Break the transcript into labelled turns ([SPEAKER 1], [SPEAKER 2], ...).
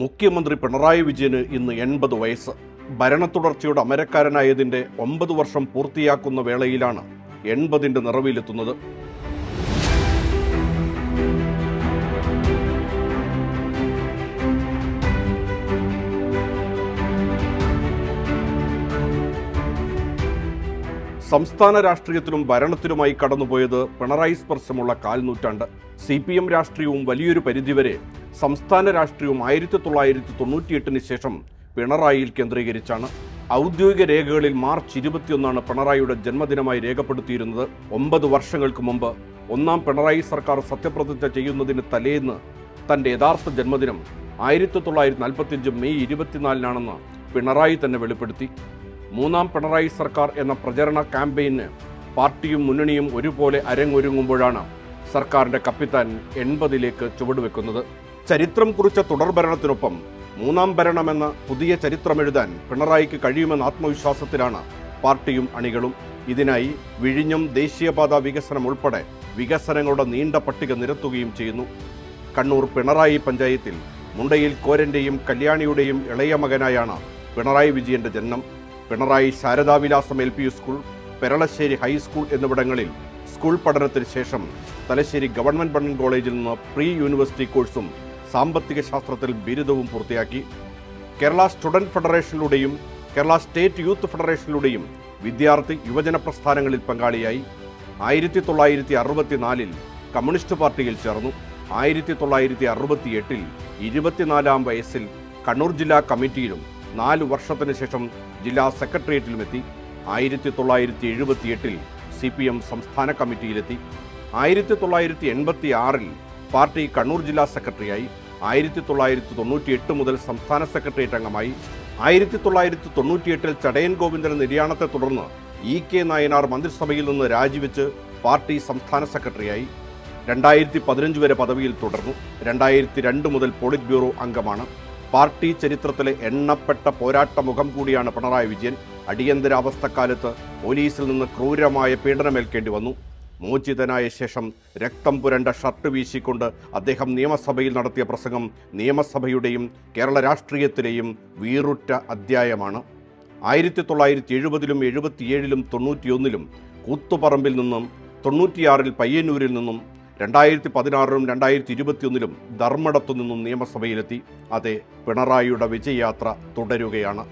[SPEAKER 1] മുഖ്യമന്ത്രി പിണറായി വിജയന് ഇന്ന് എൺപത് വയസ്സ്. ഭരണത്തുടർച്ചയുടെ അമരക്കാരനായതിന്റെ ഒമ്പത് വർഷം പൂർത്തിയാക്കുന്ന വേളയിലാണ് എൺപതിന്റെ നിറവിലെത്തുന്നത്. സംസ്ഥാന രാഷ്ട്രീയത്തിലും ഭരണത്തിലുമായി കടന്നുപോയത് പിണറായി സ്പർശമുള്ള കാൽനൂറ്റാണ്ട്. സി പി എം രാഷ്ട്രീയവും വലിയൊരു പരിധിവരെ സംസ്ഥാന രാഷ്ട്രീയവും ആയിരത്തി തൊള്ളായിരത്തി തൊണ്ണൂറ്റിയെട്ടിന് ശേഷം പിണറായിയിൽ കേന്ദ്രീകരിച്ചാണ്. ഔദ്യോഗിക രേഖകളിൽ മാർച്ച് ഇരുപത്തിയൊന്നാണ് പിണറായിയുടെ ജന്മദിനമായി രേഖപ്പെടുത്തിയിരുന്നത്. ഒമ്പത് വർഷങ്ങൾക്ക് മുമ്പ് ഒന്നാം പിണറായി സർക്കാർ സത്യപ്രതിജ്ഞ ചെയ്യുന്നതിന് തലേന്ന് തന്റെ യഥാർത്ഥ ജന്മദിനം ആയിരത്തി തൊള്ളായിരത്തി നാൽപ്പത്തിയഞ്ച് മെയ് ഇരുപത്തിനാലിനാണെന്ന് പിണറായി തന്നെ വെളിപ്പെടുത്തി. മൂന്നാം പിണറായി സർക്കാർ എന്ന പ്രചരണ ക്യാമ്പയിന് പാർട്ടിയും മുന്നണിയും ഒരുപോലെ അരങ്ങൊരുങ്ങുമ്പോഴാണ് സർക്കാരിന്റെ കപ്പിത്താൻ എൺപതിലേക്ക് ചുവടുവെക്കുന്നത്. ചരിത്രം കുറിച്ച തുടർഭരണത്തിനൊപ്പം മൂന്നാം ഭരണമെന്ന പുതിയ ചരിത്രമെഴുതാൻ പിണറായിക്ക് കഴിയുമെന്ന ആത്മവിശ്വാസത്തിലാണ് പാർട്ടിയും അണികളും. ഇതിനായി വിഴിഞ്ഞം ദേശീയപാത വികസനം ഉൾപ്പെടെ വികസനങ്ങളുടെ നീണ്ട പട്ടിക നിരത്തുകയും ചെയ്യുന്നു. കണ്ണൂർ പിണറായി പഞ്ചായത്തിൽ മുണ്ടയിൽ കോരന്റെയും കല്യാണിയുടെയും ഇളയ മകനായാണ് പിണറായി വിജയന്റെ ജനനം Pinarayi Saradavilasam L P school Peralassery high school എന്നിവിടങ്ങളിൽ സ്കൂൾ പഠനത്തിന് ശേഷം തലശ്ശേരി ഗവൺമെന്റ് ബണ്ണൻ കോളേജിൽ നിന്ന് പ്രീ യൂണിവേഴ്സിറ്റി കോഴ്സും സാമ്പത്തിക ശാസ്ത്രത്തിൽ ബിരുദവും പൂർത്തിയാക്കി. കേരള സ്റ്റുഡന്റ് ഫെഡറേഷനിലൂടെയും കേരള സ്റ്റേറ്റ് യൂത്ത് ഫെഡറേഷനിലൂടെയും വിദ്യാർത്ഥി യുവജന പ്രസ്ഥാനങ്ങളിൽ പങ്കാളിയായി. ആയിരത്തി തൊള്ളായിരത്തി അറുപത്തിനാലിൽ കമ്മ്യൂണിസ്റ്റ് പാർട്ടിയിൽ ചേർന്നു. ആയിരത്തി തൊള്ളായിരത്തി അറുപത്തി എട്ടിൽ ഇരുപത്തിനാലാം വയസ്സിൽ കണ്ണൂർ ജില്ലാ കമ്മിറ്റിയിലും നാല് വർഷത്തിന് ശേഷം ജില്ലാ സെക്രട്ടേറിയറ്റിലുമെത്തി. ആയിരത്തി തൊള്ളായിരത്തി എഴുപത്തിയെട്ടിൽ സി പി എം സംസ്ഥാന കമ്മിറ്റിയിലെത്തി. ആയിരത്തി തൊള്ളായിരത്തി എൺപത്തി ആറിൽ പാർട്ടി കണ്ണൂർ ജില്ലാ സെക്രട്ടറിയായി. ആയിരത്തി തൊള്ളായിരത്തി തൊണ്ണൂറ്റിയെട്ട് മുതൽ സംസ്ഥാന സെക്രട്ടേറിയറ്റ് അംഗമായി. ആയിരത്തി തൊള്ളായിരത്തി തൊണ്ണൂറ്റിയെട്ടിൽ ചടയൻ ഗോവിന്ദന്റെ നിര്യാണത്തെ തുടർന്ന് ഇ കെ നായനാർ മന്ത്രിസഭയിൽ നിന്ന് രാജിവെച്ച് പാർട്ടി സംസ്ഥാന സെക്രട്ടറിയായി. രണ്ടായിരത്തി പതിനഞ്ച് വരെ പദവിയിൽ തുടർന്നു. രണ്ടായിരത്തി രണ്ട് മുതൽ പോളിറ്റ് ബ്യൂറോ അംഗമാണ്. പാർട്ടി ചരിത്രത്തിലെ എണ്ണപ്പെട്ട പോരാട്ട മുഖം കൂടിയാണ് പിണറായി വിജയൻ. അടിയന്തരാവസ്ഥക്കാലത്ത് പോലീസിൽ നിന്ന് ക്രൂരമായ പീഡനമേൽക്കേണ്ടി വന്നു. മോചിതനായ ശേഷം രക്തം പുരണ്ട ഷർട്ട് വീശിക്കൊണ്ട് അദ്ദേഹം നിയമസഭയിൽ നടത്തിയ പ്രസംഗം നിയമസഭയുടെയും കേരള രാഷ്ട്രീയത്തിലെയും വീറുറ്റ അധ്യായമാണ്. ആയിരത്തി തൊള്ളായിരത്തി എഴുപതിലും എഴുപത്തിയേഴിലും തൊണ്ണൂറ്റിയൊന്നിലും കൂത്തുപറമ്പിൽ നിന്നും തൊണ്ണൂറ്റിയാറിൽ പയ്യന്നൂരിൽ നിന്നും രണ്ടായിരത്തി പതിനാറിലും രണ്ടായിരത്തി ഇരുപത്തിയൊന്നിലും ധർമ്മടത്തു നിന്നും നിയമസഭയിലെത്തി. അതെ പിണറായിയുടെ വിജയയാത്ര തുടരുകയാണ്.